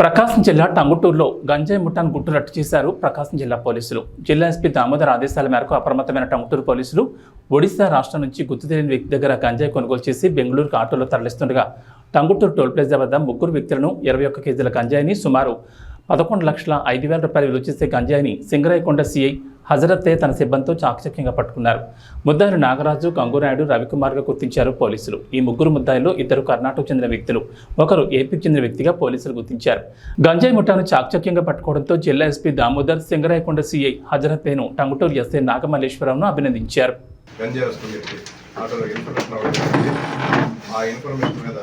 ప్రకాశం జిల్లా టంగుటూరులో గంజాయి ముఠాను గుట్టు రట్టు చేశారు ప్రకాశం జిల్లా పోలీసులు. జిల్లా ఎస్పీ దామోదర్ ఆదేశాల మేరకు అప్రమత్తమైన టంగుటూరు పోలీసులు ఒడిశా రాష్ట్రం నుంచి గుర్తు తెలియని వ్యక్తి దగ్గర గంజాయి కొనుగోలు చేసి బెంగళూరుకు ఆటోలో తరలిస్తుండగా టంగుటూరు టోల్ ప్లాజా వద్ద ముగ్గురు వ్యక్తులను ఇరవై ఒక్క కేజీల గంజాయిని సుమారు పదకొండు లక్షల ఐదు వేల రూపాయలు విలువ చేసే గంజాయిని సింగరాయకొండ సీఐ హజరత్తే తన సిబ్బందితో చాకచక్యంగా పట్టుకున్నారు. ముద్దాయిలు నాగరాజు గంగునాయుడు రవికుమార్గా గుర్తించారు పోలీసులు. ఈ ముగ్గురు ముద్దాయిలు ఇద్దరు కర్ణాటక చెందిన వ్యక్తులు. ఒకరు ఏపీకి చెందిన వ్యక్తిగా పోలీసులు గుర్తించారు. గంజాయి ముఠాను చాకచక్యంగా పట్టుకోవడంతో జిల్లా ఎస్పీ దామోదర్ సింగరాయకొండ సీఐ హజరత్తేను టంగుటూరు ఎస్ఐ నాగమల్లేశ్వరరావును అభినందించారు. ఆ ఇన్ఫర్మేషన్ మీద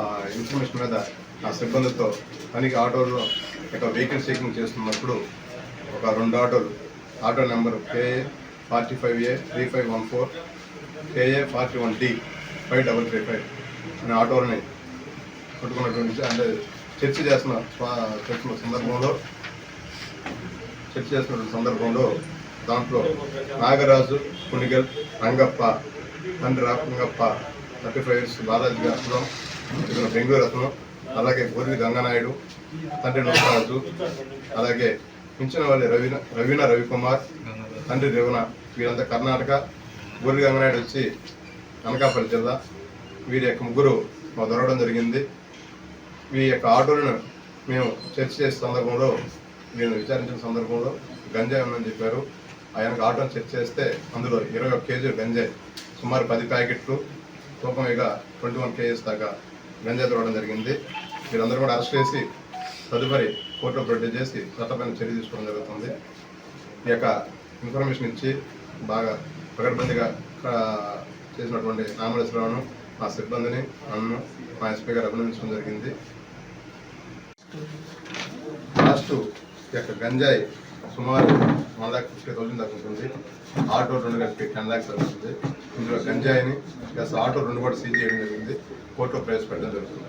ఆ ఇన్ఫర్మేషన్ మీద నా సిబ్బందితో తనిఖీ ఆటోలో ఇక వెహికల్ చెకింగ్ చేస్తున్నప్పుడు ఒక రెండు ఆటోలు auto number KA forty five A three five one four KA forty one D five double three five అనే ఆటోలని పట్టుకున్నటువంటి అంటే చర్చ చేస్తున్న స్వా- చేస్తున్న సందర్భంలో చర్చ చేస్తున్న సందర్భంలో దాంట్లో నాగరాజు పునిగల్ రంగప్ప తండ్రి Rangappa thirty five years Balaji గారు ఇక్కడ బెంగళూరు అలాగే గోరి గంగనాయుడు తండ్రి నరసరాజు అలాగే పింఛన వాళ్ళి రవీన రవీణ రవికుమార్ తండ్రి రేవణ. వీరంతా కర్ణాటక. గోరి గంగనాయుడు వచ్చి అనకాపల్లి జిల్లా. వీరి యొక్క ముగ్గురు మా దొరకడం జరిగింది. వీ యొక్క ఆటోలను మేము చర్చ చేసే సందర్భంలో నేను విచారించిన సందర్భంలో గంజాయి ఉందని చెప్పారు. ఆయనకు ఆటోను చెక్ చేస్తే అందులో ఇరవై ఒక కేజీలు గంజాయి సుమారు పది ప్యాకెట్లు తూకంగా ట్వంటీ వన్ కేజీస్ దాకా గంజా తోడడం జరిగింది. వీరందరూ కూడా అరెస్ట్ చేసి తదుపరి కోర్టులో ప్రొడ్యూస్ చేసి చట్టపైన చర్య తీసుకోవడం జరుగుతుంది. ఈ యొక్క ఇన్ఫర్మేషన్ ఇచ్చి బాగా పకడ్బందీగా చేసినటువంటి నామలేశ్వరరావును మా సిబ్బందిని నన్ను మా ఎస్పీ గారు అభినందించడం జరిగింది. లాస్ట్ ఈ యొక్క గంజాయి సుమారు వన్ ల్యాక్ ఫిఫ్టీ థౌసండ్ దాకా ఉంటుంది. ఆటో రెండు కలిపి టెన్ ల్యాక్స్ దాకా ఇందులో గంజాయిని ప్లస్ ఆటో రెండు కూడా సీజ్ చేయడం జరిగింది. కోర్టులో ప్రవేశపెట్టడం జరుగుతుంది.